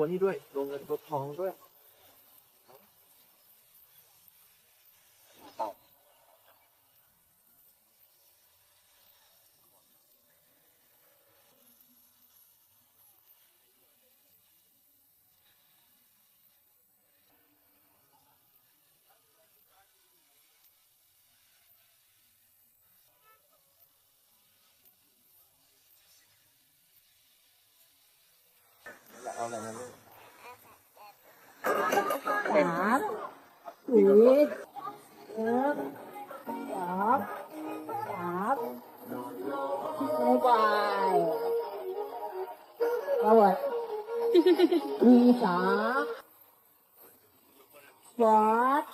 ตัวนี้ด้วยตัวเงินตัวทองด้วย อะไรนะลูกสามสี่หนึ่สองสามไม่ไปเอาไว้ทีสามวัด